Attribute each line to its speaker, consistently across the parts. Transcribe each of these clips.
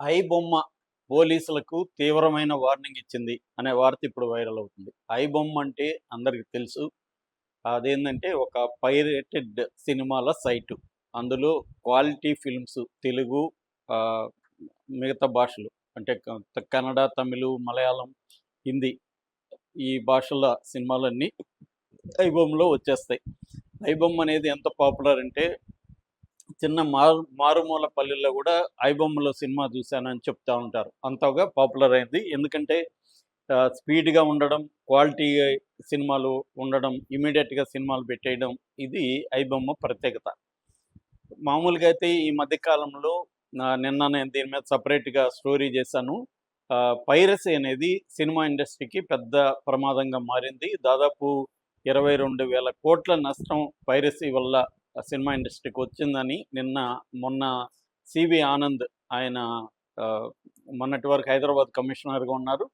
Speaker 1: I బొమ్మ పోలీసులకు తీవ్రమైన వార్నింగ్ ఇచ్చింది అనే వార్త ఇప్పుడు వైరల్ అవుతుంది. ఐ బొమ్మ అంటే అందరికి తెలుసు. అదేంటంటే ఒక పైరేటెడ్ సినిమాల సైటు. అందులో క్వాలిటీ ఫిల్మ్స్ తెలుగు మిగతా భాషలు అంటే కన్నడ తమిళ మలయాళం హిందీ ఈ భాషల సినిమాలన్నీ ఐబొమ్మలో వచ్చేస్తాయి. ఐబొమ్మ అనేది ఎంత పాపులర్ అంటే చిన్న మారు మారుమూల పల్లెల్లో కూడా ఐబొమ్మలో సినిమా చూశానని చెప్తా ఉంటారు. అంతగా పాపులర్ అయింది. ఎందుకంటే స్పీడ్గా ఉండడం క్వాలిటీ సినిమాలు ఉండడం ఇమీడియట్గా సినిమాలు పెట్టేయడం ఇది ఐబొమ్మ ప్రత్యేకత. మామూలుగా అయితే ఈ మధ్యకాలంలో నిన్న నేను దీని మీద సపరేట్గా స్టోరీ చేశాను. పైరసీ అనేది సినిమా ఇండస్ట్రీకి పెద్ద ప్రమాదంగా మారింది. దాదాపు ఇరవై రెండు వేల కోట్ల నష్టం పైరసీ వల్ల సినిమా ఇండస్ట్రీకి వచ్చిందని నిన్న మొన్న సివి ఆనంద్ ఆయన మొన్నటి వరకు హైదరాబాద్ కమిషనర్గా ఉన్నారు.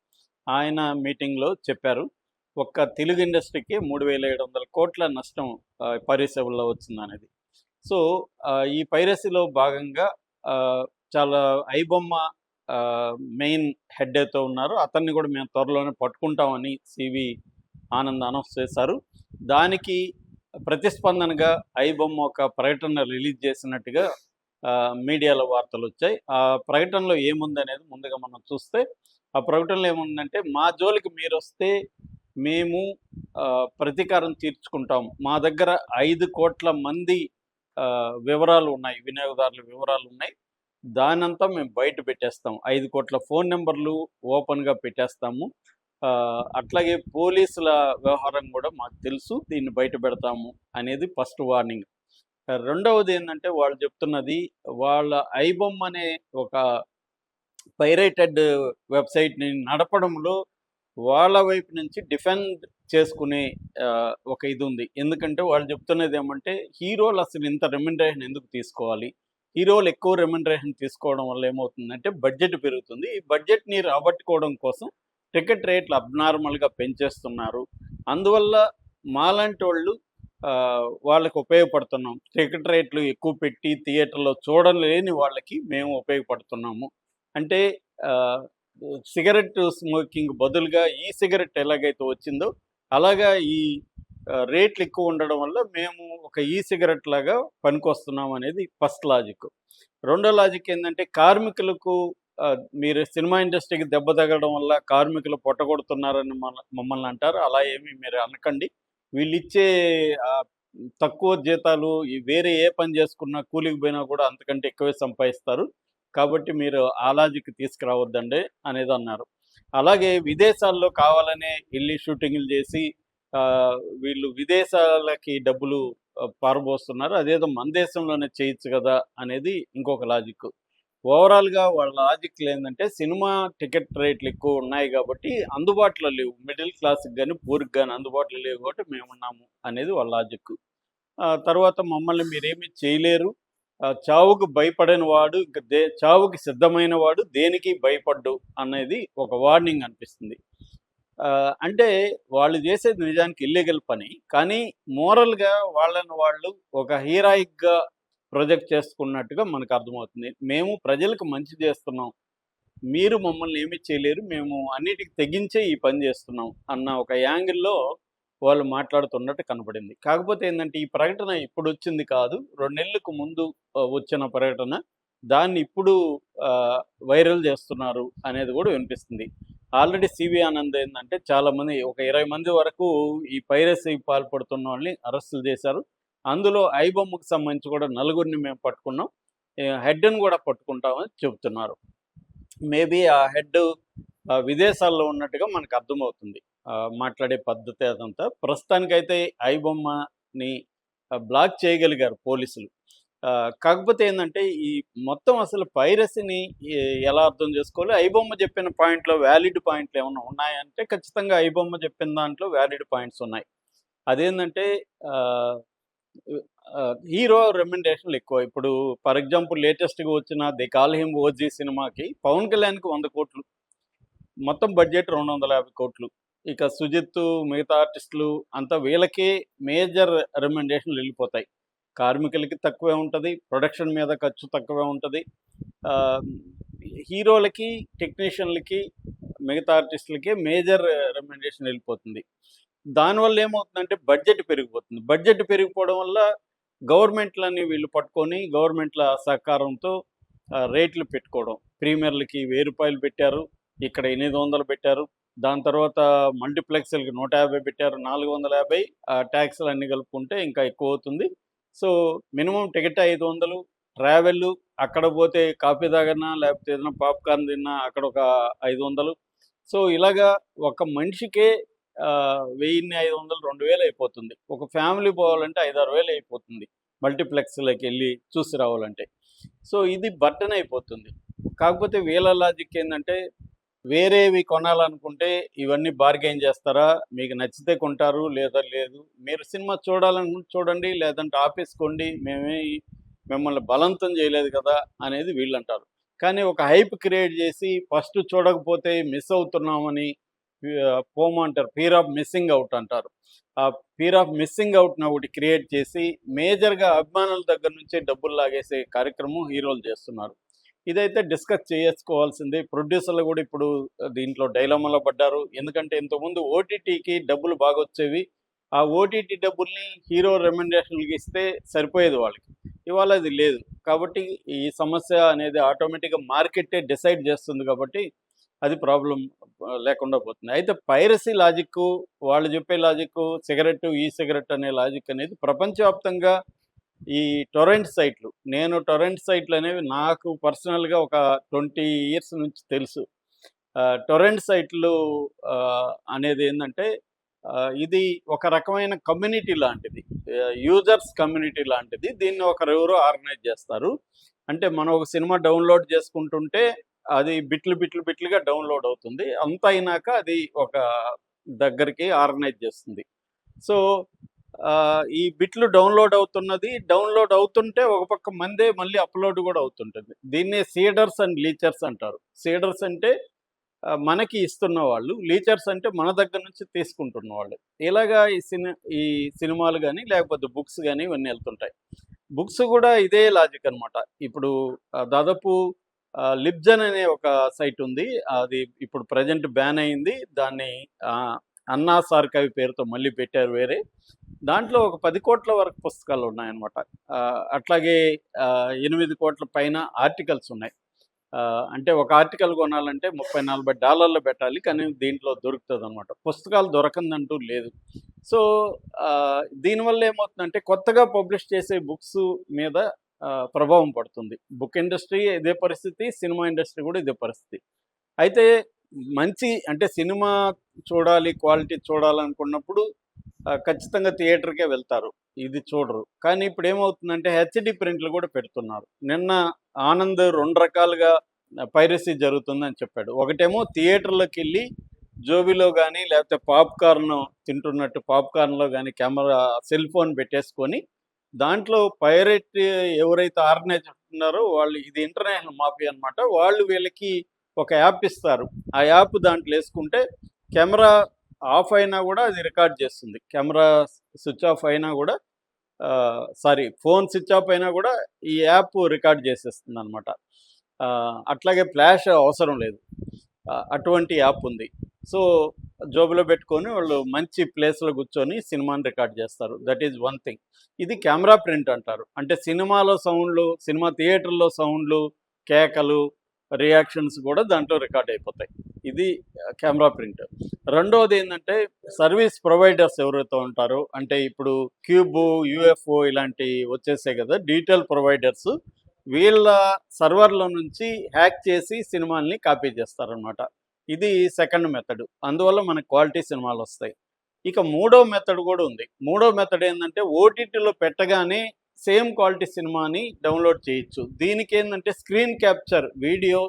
Speaker 1: ఆయన మీటింగ్లో చెప్పారు ఒక్క తెలుగు ఇండస్ట్రీకి మూడు వేల ఏడు వందల కోట్ల నష్టం పైరసీలో వచ్చిందనేది. సో ఈ పైరసీలో భాగంగా చాలా ఐబొమ్మ మెయిన్ హెడ్ అయితే ఉన్నారు. అతన్ని కూడా మేము త్వరలోనే పట్టుకుంటామని సివి ఆనంద్ అనౌన్స్ చేశారు. దానికి ప్రతిస్పందనగా ఐబొమ్మ ఒక ప్రకటన రిలీజ్ చేసినట్టుగా మీడియాలో వార్తలు వచ్చాయి. ఆ ప్రకటనలో ఏముందనేది ముందుగా మనం చూస్తే ఆ ప్రకటనలో ఏముందంటే మా జోలికి మీరు వస్తే మేము ప్రతీకారం తీర్చుకుంటాం మా దగ్గర ఐదు కోట్ల మంది వివరాలు ఉన్నాయి వినియోగదారుల వివరాలు ఉన్నాయి. దానంతా మేము బయట పెట్టేస్తాం ఐదు కోట్ల ఫోన్ నెంబర్లు ఓపెన్గా పెట్టేస్తాము. అట్లాగే పోలీసుల వ్యవహారం కూడా మాకు తెలుసు దీన్ని బయట పెడతాము అనేది ఫస్ట్ వార్నింగ్. రెండవది ఏంటంటే వాళ్ళు చెప్తున్నది వాళ్ళ ఐబొమ్మ అనే ఒక పైరేటెడ్ వెబ్సైట్ని నడపడంలో వాళ్ళ వైపు నుంచి డిఫెండ్ చేసుకునే ఆ, ఒక ఇది ఉంది. ఎందుకంటే వాళ్ళు చెప్తున్నది ఏమంటే హీరోలు అసలు ఇంత రెమ్యునరేషన్ ఎందుకు తీసుకోవాలి? హీరోలు ఎక్కువ రెమ్యునరేషన్ తీసుకోవడం వల్ల ఏమవుతుందంటే బడ్జెట్ పెరుగుతుంది. ఈ బడ్జెట్ని రాబట్టుకోవడం కోసం టికెట్ రేట్లు అబ్నార్మల్గా పెంచేస్తున్నారు. అందువల్ల మాలాంటి వాళ్ళు వాళ్ళకి ఉపయోగపడుతున్నాం. టికెట్ రేట్లు ఎక్కువ పెట్టి థియేటర్లో చూడలేని వాళ్ళకి మేము ఉపయోగపడుతున్నాము. అంటే సిగరెట్ స్మోకింగ్ బదులుగా ఈ సిగరెట్ ఎలాగైతే వచ్చిందో అలాగా ఈ రేట్లు ఎక్కువ ఉండడం వల్ల మేము ఒక ఈ సిగరెట్ లాగా పనికొస్తున్నాం అనేది ఫస్ట్ లాజిక్. రెండో లాజిక్ ఏంటంటే కార్మికులకు మీరు సినిమా ఇండస్ట్రీకి దెబ్బ తగలడం వల్ల కార్మికులు పొట్టగొడుతున్నారని మమ్మల్ని అంటారు. అలా ఏమి మీరు అనకండి. వీళ్ళు ఇచ్చే తక్కువ జీతాలు వేరే ఏ పని చేసుకున్నా కూలికి పోయినా కూడా అంతకంటే ఎక్కువే సంపాదిస్తారు. కాబట్టి మీరు ఆ లాజిక్ తీసుకురావద్దండి అనేది అన్నారు. అలాగే విదేశాల్లో కావాలనే వెళ్ళి షూటింగ్లు చేసి వీళ్ళు విదేశాలకి డబ్బులు పారబోస్తున్నారు. అదేదో మన దేశంలోనే చేయొచ్చు కదా అనేది ఇంకొక లాజిక్. ఓవరాల్గా వాళ్ళ లాజిక్ ఏంటంటే సినిమా టికెట్ రేట్లు ఎక్కువ ఉన్నాయి కాబట్టి అందుబాటులో లేవు. మిడిల్ క్లాస్కి కానీ పూర్కి కానీ అందుబాటులో లేవు కాబట్టి మేము ఉన్నాము అనేది వాళ్ళ లాజిక్. తర్వాత మమ్మల్ని మీరేమీ చేయలేరు. చావుకు భయపడని వాడు ఇంకా దే చావుకి సిద్ధమైన వాడు దేనికి భయపడ్డు అనేది ఒక వార్నింగ్ అనిపిస్తుంది. ఆ, అంటే వాళ్ళు చేసేది నిజానికి ఇల్లీగల్ పని కానీ మోరల్గా వాళ్ళని వాళ్ళు ఒక హీరాయిక్గా ప్రొజెక్ట్ చేసుకున్నట్టుగా మనకు అర్థమవుతుంది. మేము ప్రజలకు మంచి చేస్తున్నాం. మీరు మమ్మల్ని ఏమీ చేయలేరు. మేము అన్నిటికి తెగించే ఈ పని చేస్తున్నాం అన్న ఒక యాంగిల్లో వాళ్ళు మాట్లాడుతున్నట్టు కనపడింది. కాకపోతే ఏంటంటే ఈ ప్రకటన ఇప్పుడు వచ్చింది కాదు. రెండు నెలలకు ముందు వచ్చిన ప్రకటన. దాన్ని ఇప్పుడు వైరల్ చేస్తున్నారు అనేది కూడా వినిపిస్తుంది. ఆల్రెడీ సివి ఆనంద్ ఏంటంటే చాలామంది ఒక ఇరవై మంది వరకు ఈ పైరసీ పాల్పడుతున్న వాళ్ళని అరెస్టులు చేశారు. అందులో ఐబొమ్మకు సంబంధించి కూడా నలుగురిని మేము పట్టుకున్నాం. హెడ్ని కూడా పట్టుకుంటామని చెబుతున్నారు. మేబీ ఆ హెడ్ విదేశాల్లో ఉన్నట్టుగా మనకు అర్థమవుతుంది. మాట్లాడే పద్ధతి అదంతా. ప్రస్తుతానికైతే ఐబొమ్మని బ్లాక్ చేయగలిగారు పోలీసులు. కాకపోతే ఏంటంటే ఈ మొత్తం అసలు పైరసీని ఎలా అర్థం చేసుకోవాలి? ఐబొమ్మ చెప్పిన పాయింట్లో వ్యాలిడ్ పాయింట్లు ఏమైనా ఉన్నాయంటే ఖచ్చితంగా ఐబొమ్మ చెప్పిన దాంట్లో వ్యాలిడ్ పాయింట్స్ ఉన్నాయి. అదేంటంటే హీరో రెమెండేషన్లు ఎక్కువ. ఇప్పుడు ఫర్ ఎగ్జాంపుల్ లేటెస్ట్గా వచ్చిన ది కాల్ హిమ్ ఓజీ సినిమాకి పవన్ కళ్యాణ్కి వంద కోట్లు. మొత్తం బడ్జెట్ రెండు వందల యాభై కోట్లు. ఇక సుజిత్ మిగతా ఆర్టిస్టులు అంతా వీళ్ళకే మేజర్ రెమ్యునరేషన్లు వెళ్ళిపోతాయి. కార్మికులకి తక్కువే ఉంటుంది ప్రొడక్షన్ మీద ఖర్చు తక్కువే ఉంటుంది. హీరోలకి టెక్నీషియన్లకి మిగతా ఆర్టిస్టులకి మేజర్ రెమెండేషన్ వెళ్ళిపోతుంది. దానివల్ల ఏమవుతుందంటే బడ్జెట్ పెరిగిపోతుంది. బడ్జెట్ పెరిగిపోవడం వల్ల గవర్నమెంట్లని వీళ్ళు పట్టుకొని గవర్నమెంట్ల సహకారంతో రేట్లు పెట్టుకోవడం. ప్రీమియర్లకి వెయ్యి రూపాయలు పెట్టారు ఇక్కడ ఎనిమిది వందలు పెట్టారు. దాని తర్వాత మల్టీప్లెక్స్లకి నూట యాభై పెట్టారు నాలుగు వందల యాభై. ట్యాక్స్లు అన్ని కలుపుకుంటే ఇంకా ఎక్కువ అవుతుంది. సో మినిమం టికెట్ ఐదు వందలు. ట్రావెల్ అక్కడ పోతే కాఫీ తాగినా లేకపోతే ఏదైనా పాప్కార్న్ తిన్నా అక్కడ ఒక ఐదు వందలు. సో ఇలాగా ఒక మనిషికే వెయ్యిన్ని ఐదు వందలు రెండు వేలు అయిపోతుంది. ఒక ఫ్యామిలీ పోవాలంటే ఐదారు వేలు అయిపోతుంది. మల్టీప్లెక్స్లోకి వెళ్ళి చూసి రావాలంటే. సో ఇది బర్టన్ అయిపోతుంది. కాకపోతే వీళ్ళ లాజిక్ ఏంటంటే వేరేవి కొనాలనుకుంటే ఇవన్నీ బార్గెయిన్ చేస్తారా? మీకు నచ్చితే కొంటారు లేదా లేదు. మీరు సినిమా చూడాలనుకుంటే చూడండి లేదంటే ఆఫీస్ కొండి మేమే మిమ్మల్ని బలవంతం చేయలేదు కదా? అనేది వీళ్ళు అంటారు కానీ ఒక హైప్ క్రియేట్ చేసి ఫస్ట్ చూడకపోతే మిస్ అవుతున్నామని పోమంటారు ఫీర్ ఆఫ్ మిస్సింగ్ అవుట్ అంటారు. ఆ ఫీర్ ఆఫ్ మిస్సింగ్ అవుట్ని ఒకటి క్రియేట్ చేసి మేజర్గా అభిమానుల దగ్గర నుంచే డబ్బులు లాగేసే కార్యక్రమం హీరోలు చేస్తున్నారు. ఇదైతే డిస్కస్ చేసుకోవాల్సింది. ప్రొడ్యూసర్లు కూడా ఇప్పుడు దీంట్లో డైలమాలో పడ్డారు. ఎందుకంటే ఇంతకుముందు ఓటీటీకి డబ్బులు బాగా వచ్చేవి ఆ ఓటీటీ డబ్బుల్ని హీరో రెమ్యునరేషన్కి ఇస్తే సరిపోయేది వాళ్ళకి. ఇవాళ అది లేదు. కాబట్టి ఈ సమస్య అనేది ఆటోమేటిక్గా మార్కెటే డిసైడ్ చేస్తుంది కాబట్టి అది ప్రాబ్లం లేకుండా పోతుంది. అయితే పైరసీ లాజిక్ వాళ్ళు చెప్పే లాజిక్ సిగరెట్ ఈ సిగరెట్ అనే లాజిక్ అనేది ప్రపంచవ్యాప్తంగా ఈ టొరెంట్ సైట్లు నేను టొరెంట్ సైట్లు అనేవి నాకు పర్సనల్గా ఒక ట్వంటీ ఇయర్స్ నుంచి తెలుసు. టొరెంట్ సైట్లు అనేది ఏంటంటే ఇది ఒక రకమైన కమ్యూనిటీ లాంటిది. యూజర్స్ కమ్యూనిటీ లాంటిది. దీన్ని ఒకరు ఎవరో ఆర్గనైజ్ చేస్తారు. అంటే మనం ఒక సినిమా డౌన్లోడ్ చేసుకుంటుంటే అది బిట్లు బిట్లు బిట్లుగా డౌన్లోడ్ అవుతుంది. అంత అయినాక అది ఒక దగ్గరికి ఆర్గనైజ్ చేస్తుంది. సో ఈ బిట్లు డౌన్లోడ్ అవుతున్నది డౌన్లోడ్ అవుతుంటే ఒక పక్క మందే మళ్ళీ అప్లోడ్ కూడా అవుతుంటుంది. దీన్నే సీడర్స్ అండ్ లీచర్స్ అంటారు. సీడర్స్ అంటే మనకి ఇస్తున్న వాళ్ళు లీచర్స్ అంటే మన దగ్గర నుంచి తీసుకుంటున్న వాళ్ళు. ఇలాగా ఈ సిని ఈ సినిమాలు కానీ లేకపోతే బుక్స్ కానీ ఇవన్నీ వెళ్తుంటాయి. బుక్స్ కూడా ఇదే లాజిక్ అన్నమాట. ఇప్పుడు దాదాపు లిబ్జన్ అనే ఒక సైట్ ఉంది. అది ఇప్పుడు ప్రజెంట్ బ్యాన్ అయింది. దాన్ని అన్నా సార్ కవి పేరుతో మళ్ళీ పెట్టారు వేరే. దాంట్లో ఒక పది కోట్ల వరకు పుస్తకాలు ఉన్నాయన్నమాట. అట్లాగే ఎనిమిది కోట్ల పైన ఆర్టికల్స్ ఉన్నాయి. అంటే ఒక ఆర్టికల్ కొనాలంటే ముప్పై నలభై డాలర్లు పెట్టాలి కానీ దీంట్లో దొరుకుతుంది అనమాట పుస్తకాలు దొరకందంటూ లేదు. సో దీనివల్ల ఏమవుతుందంటే కొత్తగా పబ్లిష్ చేసే బుక్స్ మీద ప్రభావం పడుతుంది. బుక్ ఇండస్ట్రీ ఇదే పరిస్థితి సినిమా ఇండస్ట్రీ కూడా ఇదే పరిస్థితి. అయితే మంచి అంటే సినిమా చూడాలి క్వాలిటీ చూడాలనుకున్నప్పుడు ఖచ్చితంగా థియేటర్కే వెళ్తారు. ఇది చూడరు. కానీ ఇప్పుడు ఏమవుతుందంటే హెచ్డి ప్రింట్లు కూడా పెడుతున్నారు. నిన్న ఆనంద్ రెండు రకాలుగా పైరసీ జరుగుతుందని చెప్పాడు. ఒకటేమో థియేటర్లోకి వెళ్ళి జోబీలో కానీ లేకపోతే పాప్కార్న్ తింటున్నట్టు పాప్కార్న్లో కానీ కెమెరా సెల్ ఫోన్ పెట్టేసుకొని దాంట్లో పైరెట్ ఎవరైతే ఆర్గనైజ్ ఉన్నారో వాళ్ళు ఇది ఇంటర్నేషనల్ మాఫీ అన్నమాట. వాళ్ళు వీళ్ళకి ఒక యాప్ ఇస్తారు. ఆ యాప్ దాంట్లో వేసుకుంటే కెమెరా ఆఫ్ అయినా కూడా అది రికార్డ్ చేస్తుంది. కెమెరా స్విచ్ ఆఫ్ అయినా కూడా సారీ ఫోన్ స్విచ్ ఆఫ్ అయినా కూడా ఈ యాప్ రికార్డ్ చేసేస్తుంది అనమాట అట్లాగే ఫ్లాష్ అవసరం లేదు. అటువంటి యాప్ ఉంది. సో జోబులో పెట్టుకొని వాళ్ళు మంచి ప్లేస్లో కూర్చొని సినిమాని రికార్డ్ చేస్తారు. That is one thing. ఇది కెమెరా ప్రింట్ అంటారు. అంటే సినిమాలో సౌండ్లు సినిమా థియేటర్లో సౌండ్లు కేకలు రియాక్షన్స్ కూడా దాంట్లో రికార్డ్ అయిపోతాయి. ఇది కెమెరా ప్రింట్. రెండవది ఏంటంటే సర్వీస్ ప్రొవైడర్స్ ఎవరైతే ఉంటారో అంటే ఇప్పుడు క్యూబు యూఎఫ్ఓ ఇలాంటి వచ్చేసాయి కదా డిజిటల్ ప్రొవైడర్స్ వీళ్ళ సర్వర్లో నుంచి హ్యాక్ చేసి సినిమాల్ని కాపీ చేస్తారనమాట ఇది సెకండ్ మెథడ్. అందువల్ల మనకు క్వాలిటీ సినిమాలు వస్తాయి. ఇక మూడో మెథడ్ కూడా ఉంది. మూడో మెథడ్ ఏంటంటే ఓటీటీలో పెట్టగానే సేమ్ క్వాలిటీ సినిమాని డౌన్లోడ్ చేయొచ్చు. దీనికి ఏంటంటే స్క్రీన్ క్యాప్చర్ వీడియో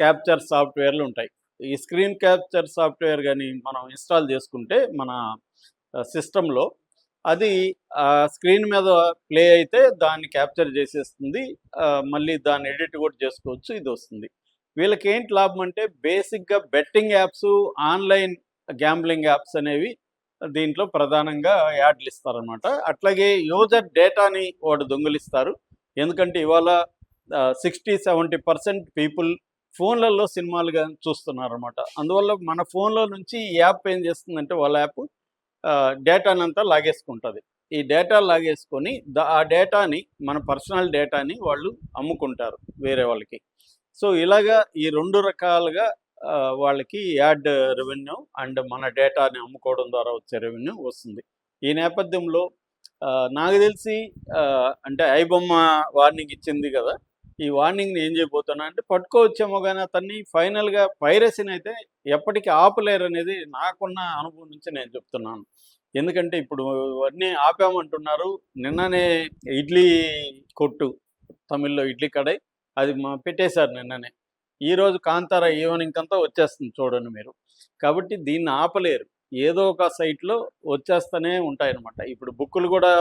Speaker 1: క్యాప్చర్ సాఫ్ట్వేర్లు ఉంటాయి. ఈ స్క్రీన్ క్యాప్చర్ సాఫ్ట్వేర్ కానీ మనం ఇన్స్టాల్ చేసుకుంటే మన సిస్టంలో అది స్క్రీన్ మీద ప్లే అయితే దాన్ని క్యాప్చర్ చేసేస్తుంది. మళ్ళీ దాన్ని ఎడిట్ కూడా చేసుకోవచ్చు ఇది వస్తుంది. వీళ్ళకి ఏంటి లాభం అంటే బేసిక్గా betting apps online gambling apps అనేవి దీంట్లో ప్రధానంగా యాడ్లు ఇస్తారనమాట అట్లాగే యూజర్ డేటాని వాడు దొంగిలిస్తారు. ఎందుకంటే ఇవాళ సిక్స్టీ సెవెంటీ పర్సెంట్ పీపుల్ ఫోన్లలో సినిమాలుగా చూస్తున్నారనమాట అందువల్ల మన ఫోన్లో నుంచి ఈ యాప్ ఏం చేస్తుందంటే వాళ్ళ యాప్ డేటానంతా లాగేసుకుంటుంది. ఈ డేటా లాగేసుకొని ద- ఆ డేటాని మన పర్సనల్ డేటాని వాళ్ళు అమ్ముకుంటారు వేరే వాళ్ళకి. సో ఇలాగా ఈ రెండు రకాలుగా వాళ్ళకి యాడ్ రెవెన్యూ అండ్ మన డేటాని అమ్ముకోవడం ద్వారా వచ్చే రెవెన్యూ వస్తుంది. ఈ నేపథ్యంలో నాకు తెలిసి అంటే ఐబొమ్మ వార్నింగ్ ఇచ్చింది కదా ఈ వార్నింగ్ని ఏం చేయబోతున్నా అంటే పట్టుకోవచ్చేమో కానీ అతన్ని ఫైనల్గా పైరసీని అయితే ఎప్పటికీ ఆపలేరు అనేది నాకున్న అనుభవం నుంచి నేను చెప్తున్నాను. ఎందుకంటే ఇప్పుడు ఇవన్నీ ఆపామంటున్నారు. నిన్ననే ఇడ్లీ కొట్టు తమిళ్ళో ఇడ్లీ కడాయి అది మా పెట్టేశారు నిన్ననే. ఈరోజు కాంతార ఈవినింగ్ అంతా వచ్చేస్తుంది చూడండి మీరు. కాబట్టి దీన్ని ఆపలేరు. ఏదో ఒక సైట్లో వచ్చేస్తూనే ఉంటాయన్నమాట. ఇప్పుడు బుక్కులు కూడా